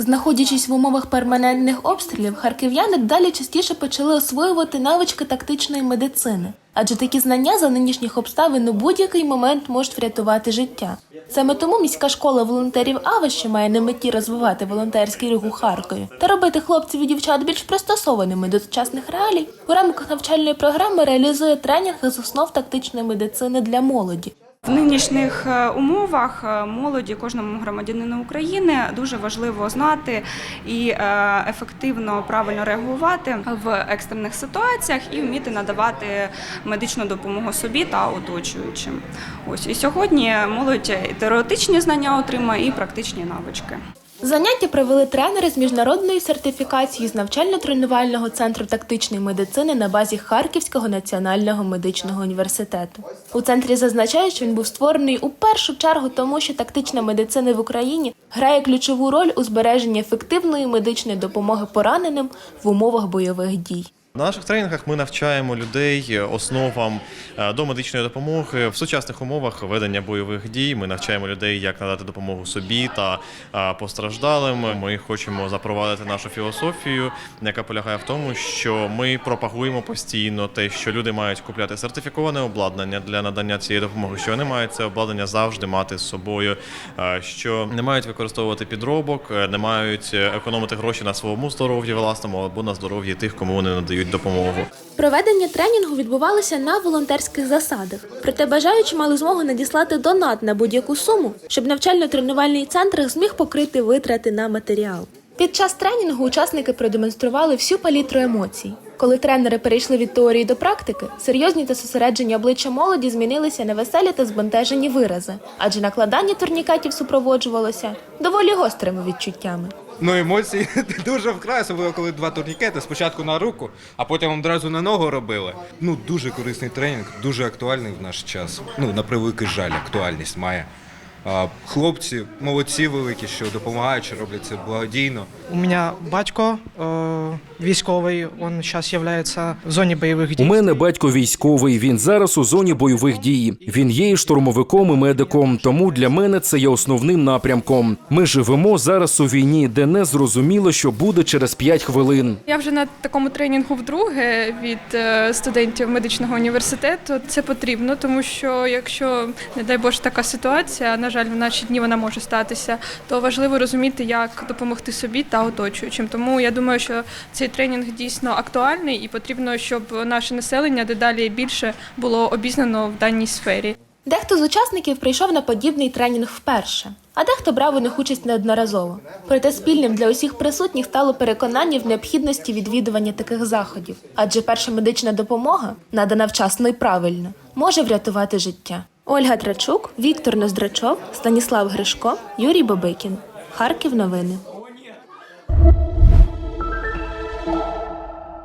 Знаходячись в умовах перманентних обстрілів, харків'яни далі частіше почали освоювати навички тактичної медицини, адже такі знання за нинішніх обставин у будь-який момент можуть врятувати життя. Саме тому міська школа волонтерів АВА, що має на меті розвивати волонтерський рух у Харкові та робити хлопців і дівчат більш пристосованими до сучасних реалій, у рамках навчальної програми реалізує тренінги з основ тактичної медицини для молоді. В нинішніх е, умовах е, молоді кожному громадянину України дуже важливо знати і е, ефективно правильно реагувати в екстрених ситуаціях і вміти надавати медичну допомогу собі та оточуючим. Ось і сьогодні молодь теоретичні знання отримає і практичні навички. Заняття провели тренери з міжнародної сертифікації з навчально-тренувального центру тактичної медицини на базі Харківського національного медичного університету. У центрі зазначають, що він був створений у першу чергу тому, що тактична медицина в Україні грає ключову роль у збереженні ефективної медичної допомоги пораненим в умовах бойових дій. На наших тренінгах ми навчаємо людей основам е, до медичної допомоги в сучасних умовах ведення бойових дій. Ми навчаємо людей, як надати допомогу собі та е, постраждалим. Ми хочемо запровадити нашу філософію, яка полягає в тому, що ми пропагуємо постійно те, що люди мають купляти сертифіковане обладнання для надання цієї допомоги, що вони мають це обладнання завжди мати з собою, е, що не мають використовувати підробок, е, не мають е, економити гроші на своєму здоров'ї власному або на здоров'ї тих, кому вони надають допомогу. Проведення тренінгу відбувалося на волонтерських засадах. Проте бажаючі мали змогу надіслати донат на будь-яку суму, щоб навчально-тренувальний центр зміг покрити витрати на матеріал. Під час тренінгу учасники продемонстрували всю палітру емоцій. Коли тренери перейшли від теорії до практики, серйозні та зосереджені обличчя молоді змінилися на веселі та збентежені вирази, адже накладання турнікетів супроводжувалося доволі гострими відчуттями. Ну, емоції дуже вкрай, особливо коли два турнікети спочатку на руку, а потім одразу на ногу робили. Ну, дуже корисний тренінг, дуже актуальний в наш час. Ну, на превеликий жаль, актуальність має. Хлопці молодці великі, що допомагають, що роблять це благодійно. У меня батько э, військовий, он сейчас является в зоні бойових дій. У мене батько військовий. Він зараз у зоні бойових дій. Він є і штурмовиком і медиком. Тому для мене це є основним напрямком. Ми живемо зараз у війні, де не зрозуміло, що буде через 5 хвилин. Я вже на такому тренінгу вдруге від е, студентів медичного університету. Це потрібно, тому що якщо, не дай Боже, така ситуація, жаль, в наші дні вона може статися, то важливо розуміти, як допомогти собі та оточуючим. Тому я думаю, що цей тренінг дійсно актуальний і потрібно, щоб наше населення дедалі більше було обізнано в даній сфері. Дехто з учасників прийшов на подібний тренінг вперше, а дехто брав у них участь неодноразово. Проте спільним для усіх присутніх стало переконання в необхідності відвідування таких заходів, адже перша медична допомога, надана вчасно і правильно, може врятувати життя. Ольга Трачук, Віктор Ноздрачов, Станіслав Гришко, Юрій Бабикін. Харків новини.